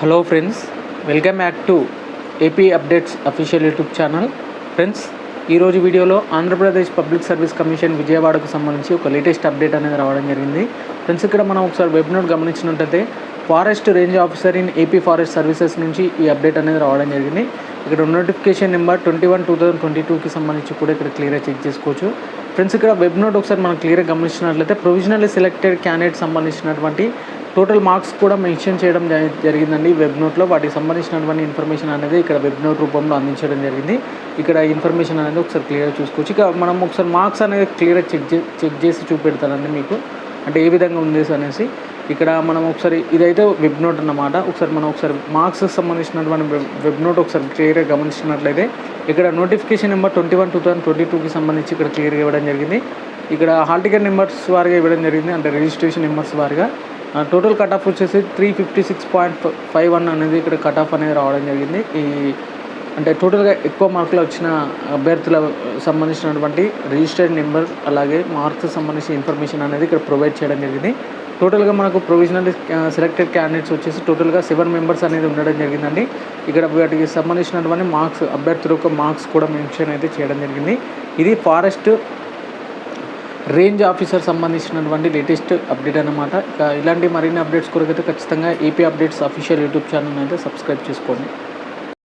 Hello friends welcome back to AP updates official YouTube channel friends ఈరోజు వీడియోలో Andhra Pradesh public service commission విజయవాడకు సంబంధించి ఒక లేటెస్ట్ అప్డేట్ అనేది రావడం జరిగింది. ఫ్రెండ్స్ ఇక్కడ మనం ఒకసారి వెబ్ నోట్ గమనించినట్టయితే forest range officer in AP forest services నుంచి ఈ అప్డేట్ అనేది రావడం జరిగింది. ఇక్కడ notification number twenty one two thousand twenty టూకి సంబంధించి కూడా ఇక్కడ క్లియర్గా చెక్ చేసుకోవచ్చు. ఫ్రెండ్స్ ఇక్కడ వెబ్ నోట్ ఒకసారి మనం క్లియర్గా గమనించినట్లయితే ప్రొవిజనల్లీ సెలెక్టెడ్ క్యాండిడేట్ సంబంధించినటువంటి టోటల్ మార్క్స్ కూడా మెన్షన్ చేయడం జరిగిందండి. వెబ్ నోట్లో వాటికి సంబంధించినటువంటి ఇన్ఫర్మేషన్ అనేది ఇక్కడ వెబ్ నోట్ రూపంలో అందించడం జరిగింది. ఇక్కడ ఇన్ఫర్మేషన్ అనేది ఒకసారి క్లియర్గా చూసుకోవచ్చు. ఇక మనం ఒకసారి మార్క్స్ అనేది క్లియర్గా చెక్ చెక్ చేసి చూపెడతానండి మీకు. అంటే ఏ విధంగా ఉంది అనేసి. ఇక్కడ మనం ఒకసారి ఇదైతే వెబ్ నోట్ అన్నమాట. ఒకసారి మనం ఒకసారి మార్క్స్ సంబంధించినటువంటి వెబ్ వెబ్ నోట్ ఒకసారి క్లియర్గా గమనించినట్లయితే ఇక్కడ notification number twenty one two thousand twenty టూకి సంబంధించి ఇక్కడ క్లియర్గా ఇవ్వడం జరిగింది. ఇక్కడ హాల్ టికెట్ నెంబర్స్ వారిగా ఇవ్వడం జరిగింది. అంటే రిజిస్ట్రేషన్ నెంబర్స్ వారిగా. టోటల్ కట్ ఆఫ్ వచ్చేసి three fifty six point five one అనేది ఇక్కడ కట్ ఆఫ్ అనేది రావడం జరిగింది. ఈ అంటే టోటల్గా ఎక్కువ మార్కులు వచ్చిన అభ్యర్థుల సంబంధించినటువంటి రిజిస్టర్డ్ నెంబర్ అలాగే మార్క్స్ సంబంధించిన ఇన్ఫర్మేషన్ అనేది ఇక్కడ ప్రొవైడ్ చేయడం జరిగింది. టోటల్గా మనకు ప్రొవిజనల్ సెలెక్టెడ్ క్యాండిడేట్స్ వచ్చేసి టోటల్గా సెవెన్ మెంబర్స్ అనేది ఉండడం జరిగిందండి. ఇక్కడ వాటికి సంబంధించినటువంటి మార్క్స్ అభ్యర్థుల యొక్క మార్క్స్ కూడా మెన్షన్ అయితే చేయడం జరిగింది. ఇది ఫారెస్ట్ రేంజ్ ఆఫీసర్ సంబంధించినటువంటి లేటెస్ట్ అప్డేట్ అనమాట ఇక ఇలాంటి మరిన్ని అప్డేట్స్ కొరకైతే ఖచ్చితంగా AP updates official YouTube channel అయితే సబ్స్క్రైబ్ చేసుకోండి.